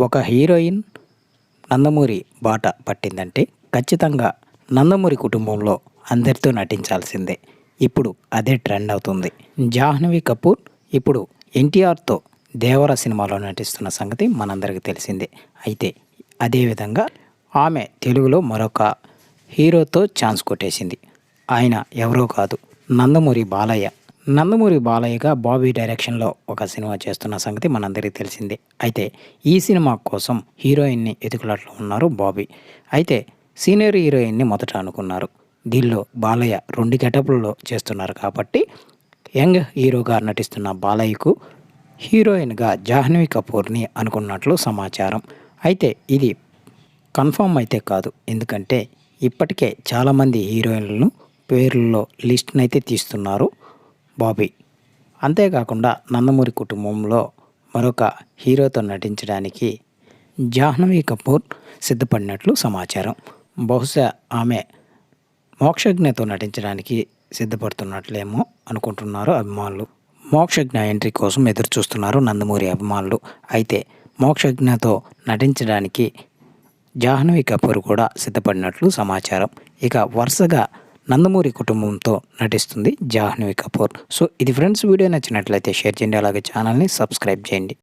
ఒక హీరోయిన్ నందమూరి బాట పట్టిందంటే ఖచ్చితంగా నందమూరి కుటుంబంలో అందరితో నటించాల్సిందే. ఇప్పుడు అదే ట్రెండ్ అవుతుంది. జాహ్నవి కపూర్ ఇప్పుడు ఎన్టీఆర్తో దేవర సినిమాలో నటిస్తున్న సంగతి మనందరికీ తెలిసిందే. అయితే అదేవిధంగా ఆమె తెలుగులో మరొక హీరోతో ఛాన్స్ కొట్టేసింది. ఆయన ఎవరో కాదు నందమూరి బాలయ్య. నందమూరి బాలయ్యగా బాబీ డైరెక్షన్లో ఒక సినిమా చేస్తున్న సంగతి మనందరికీ తెలిసిందే. అయితే ఈ సినిమా కోసం హీరోయిన్ని ఎదుగులాట్లో ఉన్నారు బాబీ. అయితే సీనియర్ హీరోయిన్ని మొదట అనుకున్నారు. దీనిలో బాలయ్య రెండు గెటప్లలో చేస్తున్నారు కాబట్టి యంగ్ హీరోగా నటిస్తున్న బాలయ్యకు హీరోయిన్గా జాహ్నవి కపూర్ని అనుకున్నట్లు సమాచారం. అయితే ఇది కన్ఫర్మ్ అయితే కాదు. ఎందుకంటే ఇప్పటికే చాలామంది హీరోయిన్లను పేర్లలో లిస్ట్నైతే తీస్తున్నారు. బాబీ. అంతేకాకుండా నందమూరి కుటుంబంలో మరొక హీరోతో నటించడానికి జాహ్నవి కపూర్ సిద్ధపడినట్లు సమాచారం. బహుశా ఆమె మోక్షజ్ఞతో నటించడానికి సిద్ధపడుతున్నట్లేమో అనుకుంటున్నారు అభిమానులు. మోక్షజ్ఞ ఎంట్రీ కోసం ఎదురు చూస్తున్నారు నందమూరి అభిమానులు. అయితే మోక్షజ్ఞతో నటించడానికి జాహ్నవి కపూర్ కూడా సిద్ధపడినట్లు సమాచారం. ఇక వరుసగా నందమూరి కుటుంబంతో నటిస్తుంది జాహ్నవి కపూర్. సో ఇది ఫ్రెండ్స్ వీడియో నచ్చినట్లయితే షేర్ చేయండి అలాగే ఛానల్ని సబ్స్క్రైబ్ చేయండి.